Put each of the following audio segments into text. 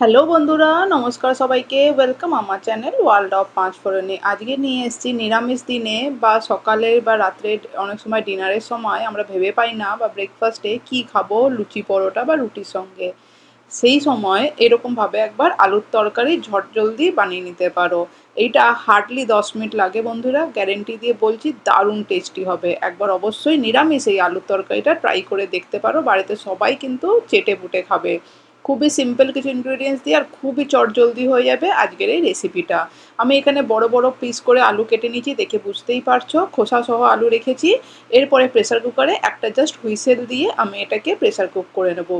Hello বন্ধুরা, নমস্কার সবাইকে। ওয়েলকাম আমার চ্যানেল ওয়ার্ল্ড অফ পাঁচ ফোরনে আজকে নিয়ে এসেছি নিরামিষ দিনে বা সকালের বা রাত্রে অনেক সময় ডিনারের সময় আমরা ভেবে পাই না বা ব্রেকফাস্টে কি খাব, লুচি পরোটা বা রুটির সঙ্গে। সেই সময় এরকমভাবে একবার আলুর তরকারি ঝট জলদি বানিয়ে নিতে পারো। এইটা হার্ডলি দশ মিনিট লাগে বন্ধুরা গ্যারেন্টি দিয়ে বলছি দারুণ টেস্টি হবে। একবার অবশ্যই নিরামিষ এই আলুর তরকারিটা ট্রাই করে দেখতে পারো। বাড়িতে সবাই কিন্তু চেটে পুটে খাবে। খুবই সিম্পল কিছু ইনগ্রিডিয়েন্টস দিয়ে আর খুবই চটজলদি হয়ে যাবে আজকের এই রেসিপিটা আমি এখানে বড় বড় পিস করে আলু কেটে নিয়েছি, দেখে বুঝতেই পারছ। খোসা সহ আলু রেখেছি, এরপরে প্রেসার কুকারে একটা জাস্ট হুইসেল দিয়ে আমি এটাকে প্রেসার কুক করে নেব।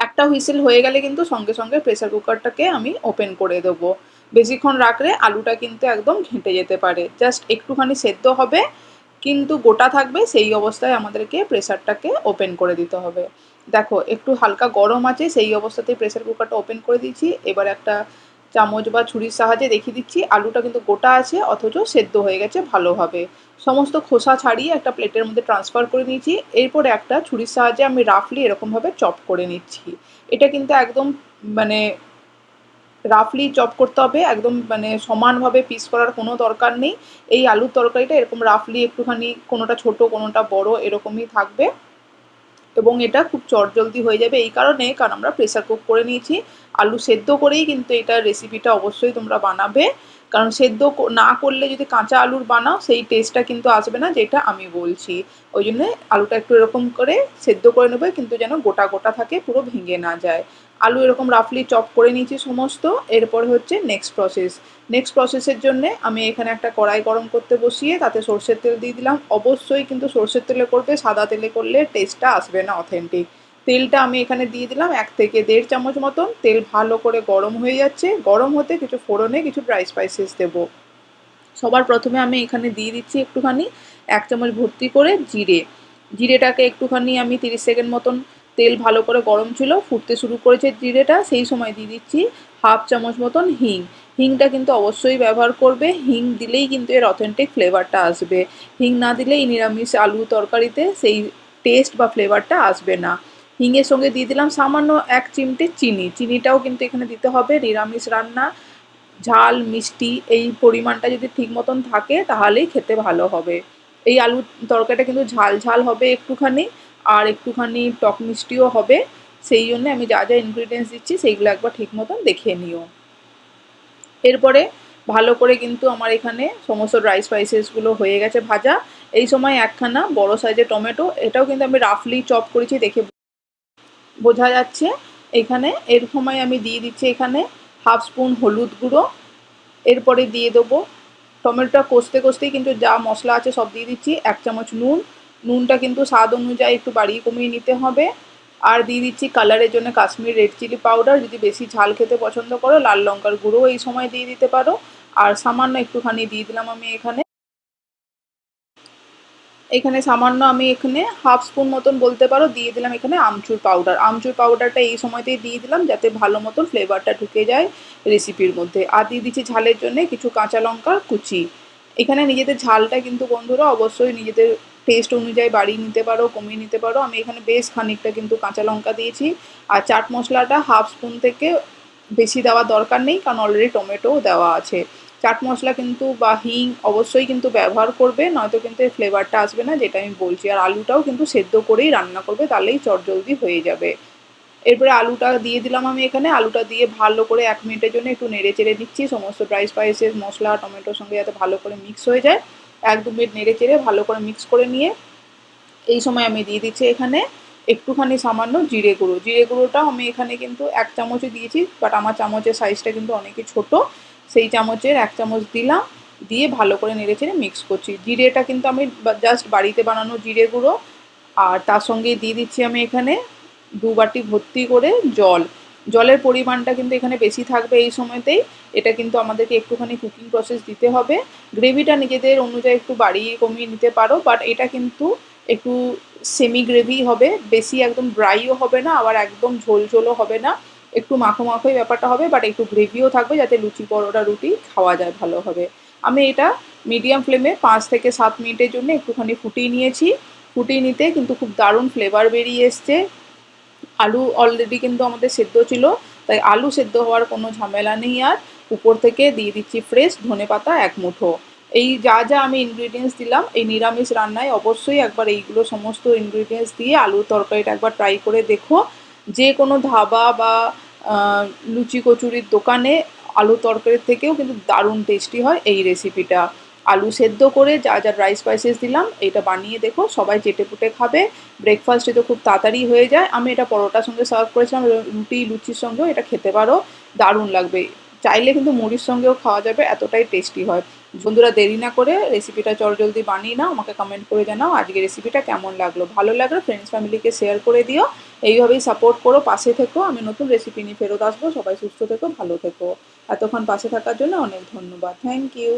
একটা হুইসেল হয়ে গেলে কিন্তু সঙ্গে সঙ্গে প্রেসার কুকারটাকে আমি ওপেন করে দেবো। বেশিক্ষণ রাখলে আলুটা কিন্তু একদম ঘেঁটে যেতে পারে। জাস্ট একটুখানি সেদ্ধ হবে, কিন্তু গোটা থাকবে, সেই অবস্থায় আমাদেরকে প্রেসারটাকে ওপেন করে দিতে হবে। দেখো, একটু হালকা গরম আছে, সেই অবস্থাতেই প্রেসার কুকারটা ওপেন করে দিচ্ছি এবার একটা চামচ বা ছুরির সাহায্যে দেখিয়ে দিচ্ছি, আলুটা কিন্তু গোটা আছে, অথচ সেদ্ধ হয়ে গেছে ভালোভাবে। সমস্ত খোসা ছাড়িয়ে একটা প্লেটের মধ্যে ট্রান্সফার করে নিয়েছি। এরপরে একটা ছুরির সাহায্যে আমি রাফলি এরকমভাবে চপ করে নিচ্ছি। এটা কিন্তু একদম মানে রাফলি চপ করতে হবে, একদম মানে সমানভাবে পিস করার কোনো দরকার নেই। এই আলুর তরকারিটা এরকম রাফলি একটুখানি, কোনোটা ছোট, কোনোটা বড়, এরকমই থাকবে। এবং এটা খুব চটজলদি হয়ে যাবে এই কারণে, কারণ আমরা প্রেসার কুক করে নিয়েছি। আলু সেদ্ধ করেই কিন্তু এটা রেসিপিটা অবশ্যই তোমরা বানাবে। কারণ সেদ্ধ না করলে যদি কাঁচা আলুর বানাও, সেই টেস্টটা কিন্তু আসবে না, যেটা আমি বলছি। ওই জন্য আলুটা একটু এরকম করে সেদ্ধ করে নেবে, কিন্তু যেন গোটা গোটা থাকে, পুরো ভেঙে না যায়। আলু এরকম রাফলি চপ করে নিয়েছি সমস্ত, এরপরে হচ্ছে নেক্সট প্রসেস নেক্সট প্রসেসের জন্য আমি এখানে একটা কড়াই গরম করতে বসিয়ে, তাতে সর্ষের তেল দিয়ে দিলাম। অবশ্যই কিন্তু সর্ষের তেলে করবে, সাদা তেলে করলে টেস্টটা আসবে না অথেন্টিক তেলটা আমি এখানে দিয়ে দিলাম এক থেকে দেড় চামচ মতন। তেল ভালো করে গরম হয়ে যাচ্ছে। গরম হতে কিছু ফোড়নে, কিছু ড্রাই স্পাইসেস দেবো। সবার প্রথমে আমি এখানে দিয়ে দিচ্ছি একটুখানি এক চামচ ভর্তি করে জিরে। জিরেটাকে একটুখানি আমি তিরিশ সেকেন্ড মতন তেল ভালো করে গরম ছিল, ফুটতে শুরু করেছে জিরেটা, সেই সময় দিয়ে দিচ্ছি হাফ চামচ মতন হিং। হিংটা কিন্তু অবশ্যই ব্যবহার করবে। হিং দিলেই কিন্তু এর অথেন্টিক ফ্লেভারটা আসবে। হিং না দিলে এই নিরামিষ আলু তরকারিতে সেই টেস্ট বা ফ্লেভারটা আসবে না। হিংয়ের সঙ্গে দিয়ে দিলাম সামান্য এক চিমটে চিনি। চিনিটাও কিন্তু এখানে দিতে হবে, নিরামিষ রান্না, ঝাল, মিষ্টি, এই পরিমাণটা যদি ঠিক মতন থাকে তাহলেই খেতে ভালো হবে। এই আলু তরকারিটা কিন্তু ঝাল ঝাল হবে একটুখানি আর একটুখানি টক মিষ্টিও হবে। সেই জন্য আমি যা যা ইনগ্রিডিয়েন্টস দিচ্ছি সেইগুলো একবার ঠিক মতন দেখে নিও। এরপরে ভালো করে কিন্তু আমার এখানে সমস্ত ড্রাই স্পাইসেসগুলো হয়ে গেছে ভাজা। এই সময় একখানা বড় সাইজের টমেটো, এটাও কিন্তু আমি রাফলি চপ করেছি দেখে বোঝা যাচ্ছে। এখানে এর সময় আমি দিয়ে দিচ্ছি এখানে হাফ স্পুন হলুদ গুঁড়ো। এরপরে দিয়ে দেবো টমেটোটা কষতে কষতেই কিন্তু যা মশলা আছে সব দিয়ে দিচ্ছি এক চামচ নুন। নুনটা কিন্তু স্বাদ অনুযায়ী একটু বাড়িয়ে কমিয়ে নিতে হবে। আর দিয়ে দিচ্ছি কালারের জন্য কাশ্মীর রেড চিলি পাউডার। যদি বেশি ঝাল খেতে পছন্দ করো, লাল লঙ্কার গুঁড়ো এই সময় দিয়ে দিতে পারো। আর সামান্য একটুখানি দিয়ে দিলাম আমি এখানে। এখানে সামান্য আমি এখানে হাফ স্পুন মতন বলতে পারো, দিয়ে দিলাম এখানে আমচুর পাউডার আমচুর পাউডারটা এই সময়তেই দিয়ে দিলাম যাতে ভালো মতন ফ্লেভারটা ঢুকে যায় রেসিপির মধ্যে। আর দিয়ে দিচ্ছি ঝালের জন্য কিছু কাঁচা লঙ্কা কুচি। এখানে নিজেদের ঝালটা কিন্তু বন্ধুরা অবশ্যই নিজেদের টেস্ট অনুযায়ী বাড়িয়ে নিতে পারো, কমিয়ে নিতে পারো। আমি এখানে বেশ খানিকটা কিন্তু কাঁচা লঙ্কা দিয়েছি। আর চাট মশলাটা হাফ স্পুন থেকে বেশি দেওয়া দরকার নেই, কারণ অলরেডি টমেটোও দেওয়া আছে। চাট মশলা কিন্তু বা হিং অবশ্যই কিন্তু ব্যবহার করবে, নয়তো কিন্তু এর ফ্লেভারটা আসবে না, যেটা আমি বলছি। আর আলুটাও কিন্তু সেদ্ধ করেই রান্না করবে, তাহলেই চটজলদি হয়ে যাবে। এরপরে আলুটা দিয়ে দিলাম আমি এখানে। আলুটা দিয়ে ভালো করে এক মিনিটের জন্য একটু নেড়ে চেড়ে দিচ্ছি সমস্ত ড্রাই স্পাইসেস মশলা, টমেটোর সঙ্গে যাতে ভালো করে মিক্স হয়ে যায়। এক দু মিনিট নেড়ে চেড়ে ভালো করে মিক্স করে নিয়ে এই সময় আমি দিয়ে দিচ্ছি এখানে একটুখানি সামান্য জিরে গুঁড়ো। জিরে গুঁড়োটা আমি এখানে কিন্তু এক চামচে দিয়েছি বাট আমার চামচের সাইজটা কিন্তু অনেকই ছোটো। সেই চামচের এক চামচ দিলাম, দিয়ে ভালো করে নেড়ে চেড়ে মিক্স করছি। জিরেটা কিন্তু আমি জাস্ট বাড়িতে বানানো জিরে গুঁড়ো, আর তার সঙ্গে দিয়ে দিচ্ছি আমি এখানে দু বাটি ভর্তি করে জল। জলের পরিমাণটা কিন্তু এখানে বেশি থাকবে এই সময়তেই, এটা কিন্তু আমাদেরকে একটুখানি কুকিং প্রসেস দিতে হবে। গ্রেভিটা নিজেদের অনুযায়ী একটু বাড়িয়ে কমিয়ে নিতে পারো বাট এটা কিন্তু একটু সেমি গ্রেভি হবে, বেশি একদম ড্রাইও হবে না, আবার একদম ঝোল ঝোলও হবে না। একটু মাখো মাখোই ব্যাপারটা হবে বাট একটু গ্রেভিও থাকবে যাতে লুচি, পরোটা, রুটি খাওয়া যায় ভালোভাবে আমি এটা মিডিয়াম ফ্লেমে পাঁচ থেকে সাত মিনিটের জন্য একটুখানি ফুটিয়ে নিয়েছি। ফুটিয়ে নিতে কিন্তু খুব দারুণ ফ্লেভার বেরিয়ে এসছে। আলু অলরেডি কিন্তু আমাদের সেদ্ধ ছিল, তাই আলু সেদ্ধ হওয়ার কোনো ঝামেলা নেই আর। উপর থেকে দিয়ে দিচ্ছি ফ্রেশ ধনে পাতা, এক মুঠো। এই যা যা আমি ইনগ্রিডিয়েন্টস দিলাম, এই নিরামিষ রান্নায় অবশ্যই একবার এইগুলো সমস্ত ইনগ্রিডিয়েন্টস দিয়ে আলুর তরকারিটা একবার ট্রাই করে দেখো। যে কোনো ধাবা বা লুচি কচুরির দোকানে আলু তরকারির থেকেও কিন্তু দারুণ টেস্টি হয়। এই রেসিপিটা আলু সেদ্ধ করে যা যা ড্রাই স্পাইসেস দিলাম, এটা বানিয়ে দেখো, সবাই চেটে পুটে খাবে। ব্রেকফাস্টে তো খুব তাড়াতাড়ি হয়ে যায়। আমি এটা পরোটার সঙ্গে সার্ভ করেছিলাম, রুটি, লুচির সঙ্গেও এটা খেতে পারো, দারুণ লাগবে। চাইলে কিন্তু মুড়ির সঙ্গেও খাওয়া যাবে, এতটাই টেস্টি হয়। বন্ধুরা দেরি না করে রেসিপিটা জলদি বানিয়ে নাও, আমাকে কমেন্ট করে জানাও আজকে রেসিপিটা কেমন লাগল। ভালো লাগল ফ্রেন্ডস ফ্যামিলিকে শেয়ার করে দিও। এইভাবেই সাপোর্ট করো, পাশে থেকো, আমি নতুন রেসিপি নিয়ে ফেরত আসব, সবাই সুস্থ থেকো, ভালো থেকো। এতক্ষণ পাশে থাকার জন্য অনেক ধন্যবাদ। Thank you